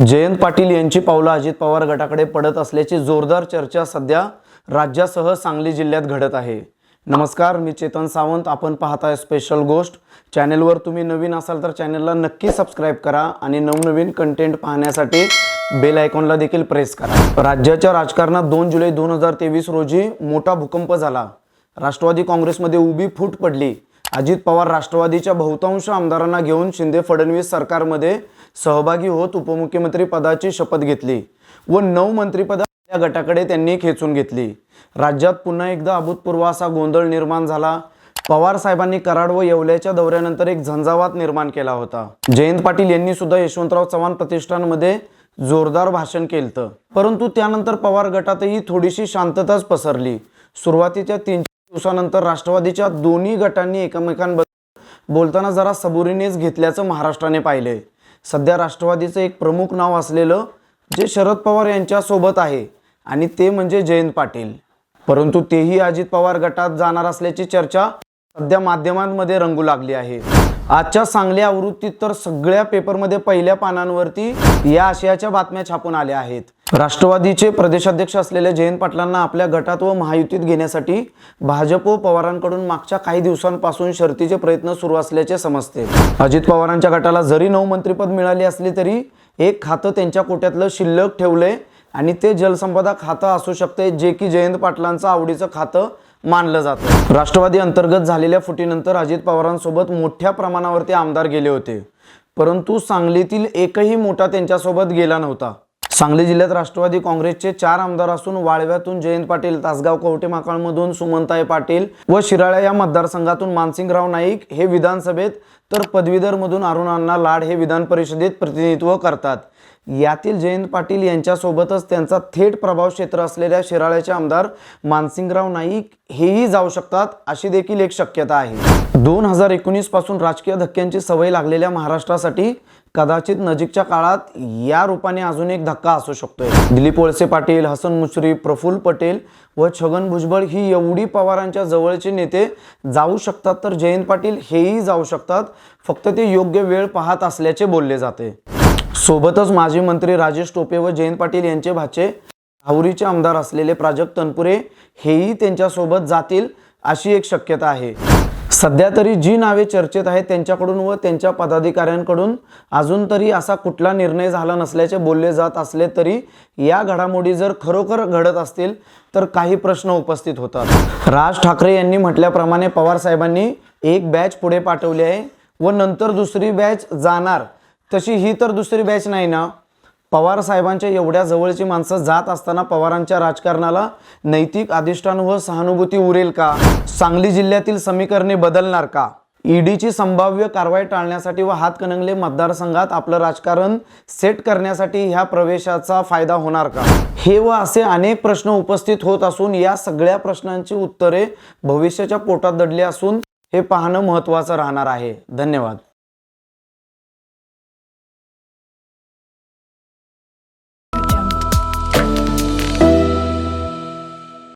जयंत पाटील यांची पावलं अजित पवार गटाकडे पडत असल्याची जोरदार चर्चा सध्या राज्यासह सांगली जिल्ह्यात घडत आहे. नमस्कार मी चेतन सावंत. आपण पाहताय स्पेशल गोष्ट. चॅनेलवर तुम्ही नवीन असाल तर चॅनेलला नक्की सबस्क्राईब करा आणि नवनवीन कंटेंट पाहण्यासाठी बेल आयकॉनला देखील प्रेस करा. राज्याच्या राजकारणात दोन जुलै दोन हजार तेवीस रोजी मोठा भूकंप झाला. राष्ट्रवादी काँग्रेसमध्ये उभी फूट पडली. अजित पवार राष्ट्रवादीच्या बहुतांश आमदारांना घेऊन शिंदे फडणवीस सरकारमध्ये सहभागी होत उपमुख्यमंत्री पदाची शपथ घेतली व नऊ मंत्रिपदा या गटाकडे त्यांनी खेचून घेतली. राज्यात पुन्हा एकदा अभूतपूर्व असा गोंधळ निर्माण झाला. पवार साहेबांनी कराड व येवल्याच्या दौऱ्यानंतर एक झंझावात निर्माण केला होता. जयंत पाटील यांनी सुद्धा यशवंतराव चव्हाण प्रतिष्ठानमध्ये जोरदार भाषण केलं परंतु त्यानंतर पवार गटातही थोडीशी शांतताच पसरली. सुरुवातीच्या तीन दिवसानंतर राष्ट्रवादीच्या दोन्ही गटांनी एकमेकांबद्दल बोलताना जरा सबुरीनेच घेतल्याचं महाराष्ट्राने पाहिले सध्या राष्ट्रवादीचं एक प्रमुख नाव असलेलं जे शरद पवार यांच्या सोबत आहे आणि ते म्हणजे जयंत पाटील. परंतु तेही अजित पवार गटात जाणार असल्याची चर्चा सध्या माध्यमांमध्ये रंगू लागली आहे. आजच्या सांगली आवृत्तीत तर सगळ्या पेपरमध्ये पहिल्या पानांवरती या आशयाच्या बातम्या छापून आल्या आहेत. राष्ट्रवादीचे प्रदेशाध्यक्ष असलेल्या जयंत पाटलांना आपल्या गटात व महायुतीत घेण्यासाठी भाजप व पवारांकडून मागच्या काही दिवसांपासून शर्तीचे प्रयत्न सुरू असल्याचे समजते. अजित पवारांच्या गटाला जरी नऊ मंत्रिपद मिळाली असली तरी एक खातं त्यांच्या कोट्यातलं शिल्लक ठेवले आणि ते जलसंपदा खातं असू शकते जे की जयंत पाटलांचं आवडीचं खातं मानलं जातं. राष्ट्रवादी अंतर्गत झालेल्या फुटीनंतर अजित पवारांसोबत मोठ्या प्रमाणावरती आमदार गेले होते. परंतु सांगलीतील एकही मोठा त्यांच्यासोबत गेला नव्हता. सांगली जिल्ह्यात राष्ट्रवादी काँग्रेसचे चार आमदार असून वाळव्यातून जयंत पाटील तासगाव कवठे माकाळमधून सुमनताई पाटील व शिराळा या मतदारसंघातून मानसिंगराव नाईक हे विधानसभेत तर पदवीधरमधून अरुणांना लाड हे विधान परिषदेत प्रतिनिधित्व करतात. यातील जयंत पाटील यांच्यासोबतच त्यांचा थेट प्रभाव क्षेत्र असलेल्या शिराळ्याचे आमदार मानसिंगराव नाईक हेही जाऊ शकतात अशी देखील एक शक्यता आहे. दोन हजार एकोणीसपासून राजकीय धक्क्यांची सवय लागलेल्या महाराष्ट्रासाठी कदाचित नजीकच्या काळात या रूपाने अजून एक धक्का असू शकतोय. दिलीप वळसे पाटील हसन मुश्रीफ प्रफुल्ल पटेल व छगन भुजबळ ही एवढी पवारांच्या जवळचे नेते जाऊ शकतात तर जयंत पाटील हेही जाऊ शकतात. फक्त ते योग्य वेळ पाहत असल्याचे बोलले जाते. सोबतच माजी मंत्री राजेश टोपे व जयंत पाटील यांचे भाचे आवरीचे आमदार असलेले प्राजक्त तनपुरे हेही त्यांच्यासोबत जातील अशी एक शक्यता आहे. सध्या तरी जी नावे चर्चेत आहेत त्यांच्याकडून व त्यांच्या पदाधिकाऱ्यांकडून अजून तरी असा कुठला निर्णय झाला नसल्याचे बोलले जात असले तरी या घडामोडी जर खरोखर घडत असतील तर काही प्रश्न उपस्थित होतात. राज ठाकरे यांनी म्हटल्याप्रमाणे पवार साहेबांनी एक बॅच पुढे पाठवली आहे व नंतर दुसरी बॅच जाणार तशी ही तर दुसरी बॅच नाही ना. पवार साहेबांच्या एवढ्या जवळची माणसं जात असताना पवारांच्या राजकारणाला नैतिक अधिष्ठान व सहानुभूती उरेल का? सांगली जिल्ह्यातील समीकरणे बदलणार का? ईडीची संभाव्य कारवाई टाळण्यासाठी व हातकणंगले मतदारसंघात आपलं राजकारण सेट करण्यासाठी ह्या प्रवेशाचा फायदा होणार का? हे व असे अनेक प्रश्न उपस्थित होत असून या सगळ्या प्रश्नांची उत्तरे भविष्याच्या पोटात दडली असून हे पाहणं महत्त्वाचं राहणार आहे. धन्यवाद.